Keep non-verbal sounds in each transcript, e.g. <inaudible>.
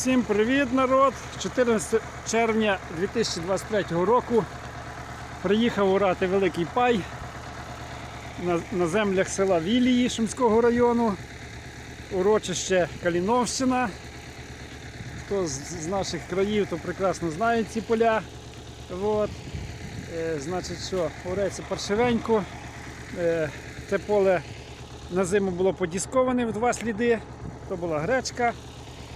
Всім привіт, народ! 14 червня 2023 року приїхав урати Великий Пай на, на землях села Вілії Шумського району, урочище Каліновщина. Хто з, з наших країв, то прекрасно знає ці поля. От. Е, значить, що, уреться паршивенько. Е, це поле на зиму було подісковане в два сліди. То була гречка.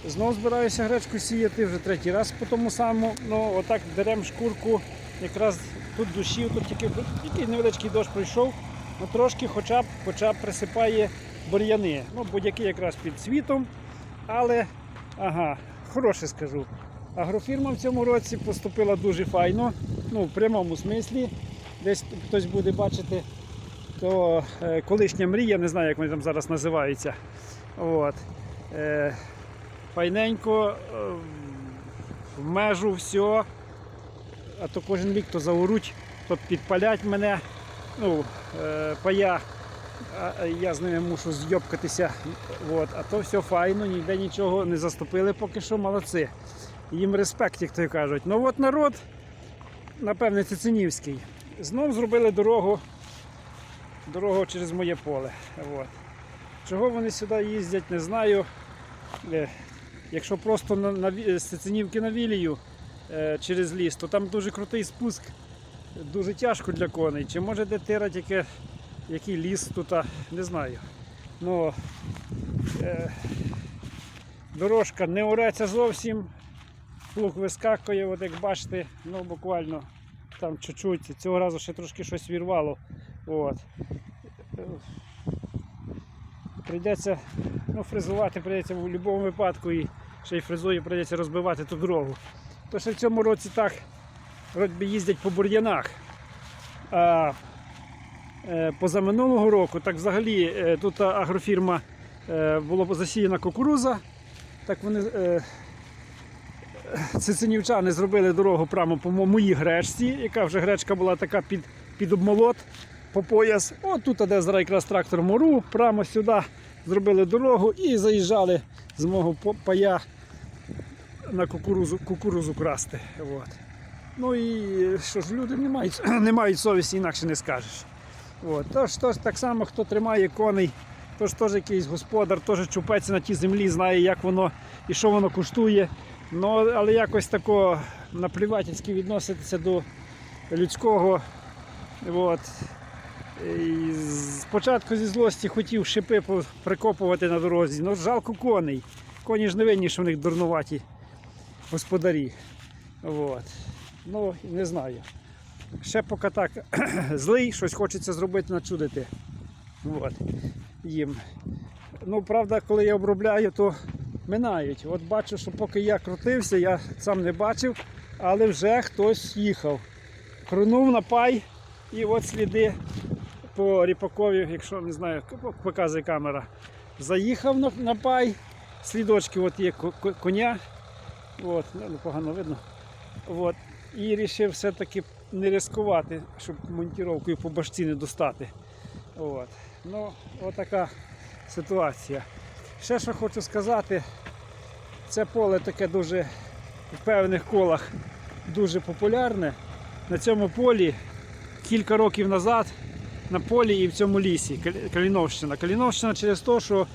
Знов збираюся гречку сіяти вже третій раз по тому самому. Ну, отак дерем шкурку. Якраз тут душів, тут тільки, тільки невеличкий дощ пройшов, ну трошки хоча б, хоча б присипає бур'яни. Ну, будь-які якраз під світом. Але, ага, хороше скажу. Агрофірма в цьому році поступила дуже файно, ну, в прямому смислі. Десь хтось буде бачити, то е, колишня мрія, не знаю, як вони там зараз називаються. От. Е, файненько, е, в межу все. А то кожен рік то заоруть, то підпалять мене. Ну, е, пая, а я з ними мушу зйобкатися. От. А то все файно, ніде нічого не заступили, поки що молодці. Їм респект, як то кажуть. Ну от народ, напевне, Цицинівський. Знов зробили дорогу, дорогу через моє поле. От. Чого вони сюди їздять, не знаю. Якщо просто на, на, з Цицинівки на Вілію е, через ліс, то там дуже крутий спуск, дуже тяжко для коней. Чи може де тирать яке, який ліс тут, не знаю. Ну, е, дорожка не уреться зовсім, плуг вискакує, от як бачите, ну буквально там чуть-чуть, цього разу ще трошки щось вірвало. От. Е, Прийдеться ну, фрезувати прийдеться в будь-якому випадку і ще й фрезою прийдеться розбивати ту дорогу. То ще в цьому році так вроді їздять по бур'янах. А е, позаминулого року, так взагалі е, тут агрофірма е, було засіяна кукуруза. Так вони цицинівчани зробили дорогу прямо по моїй гречці, яка вже гречка була така під, під обмолот по пояс. От тут, де зараз якраз трактор мору, прямо сюди зробили дорогу і заїжджали з мого пая на кукурузу, кукурузу красти. От. Ну і що ж, люди не мають, <clears throat> не мають совісті, інакше не скажеш. От. Тож, тож так само, хто тримає коней, тож теж якийсь господар, теж чупеться на тій землі, знає, як воно і що воно коштує. Ну, але якось тако наплівательськи відноситися до людського. От. І спочатку зі злості хотів шипи прикопувати на дорозі, ну жалко коней. Коні ж не винні, що в них дурнуваті господарі. От. Ну, не знаю. Ще поки так <clears throat> злий, щось хочеться зробити, начудити. От. Їм. Ну, правда, коли я обробляю, то минають. От бачу, що поки я крутився, я сам не бачив, але вже хтось їхав. Крунув на пай і от сліди по ріпакові, якщо не знаю, показує камера. Заїхав на, на пай, слідочки от є ко- ко- коня. От, ну, непогано видно. От. І вирішив все-таки не ризикувати, щоб монтіровкою по башці не достати. От. Ну, отака ситуація. Ще що хочу сказати, це поле таке дуже в певних колах дуже популярне. На цьому полі кілька років назад на полі і в цьому лісі Каліновщина. Каліновщина через те, що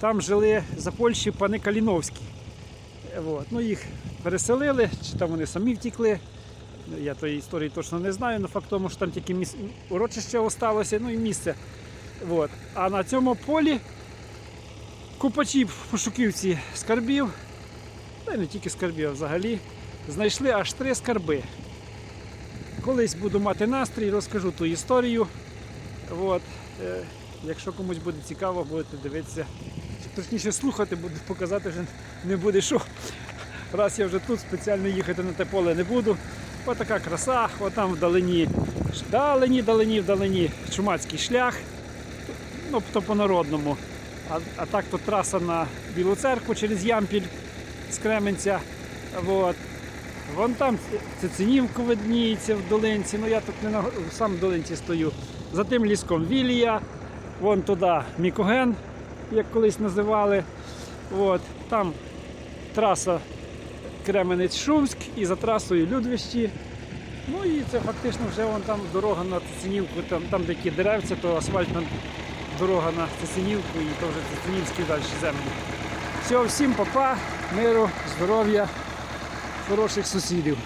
там жили за Польщі пани Каліновські. От. Ну, їх переселили, чи там вони самі втікли. Я тої історії точно не знаю, але факт тому, що там тільки міс... урочище осталося, ну і місце. От. А на цьому полі купачі пошуківці скарбів, та й не тільки скарбів, а взагалі, знайшли аж три скарби. Колись буду мати настрій, розкажу ту історію. От. Е, якщо комусь буде цікаво, будете дивитися. Точніше слухати, буде показати, що не буде що. Раз я вже тут спеціально їхати на те поле не буду. Ось така краса, отам вдалині, вдалині, вдалині, вдалині чумацький шлях. Ну, то по-народному. А, а так то траса на Білу церкву через Ямпіль з Кременця. От. Вон там Цицинівку видніється в долинці. Ну я тут не на сам в долинці стою. За тим ліском Вілія, вон туди Мікоген, як колись називали. От. Там траса Кременець-Шумськ і за трасою Людвищі. Ну і це фактично вже вон там дорога на Цицинівку, там, там де деревця, то асфальтна дорога на Цицинівку і то вже Цицинівські далі землі. Всього, всім папа, миру, здоров'я, хороших сусідів.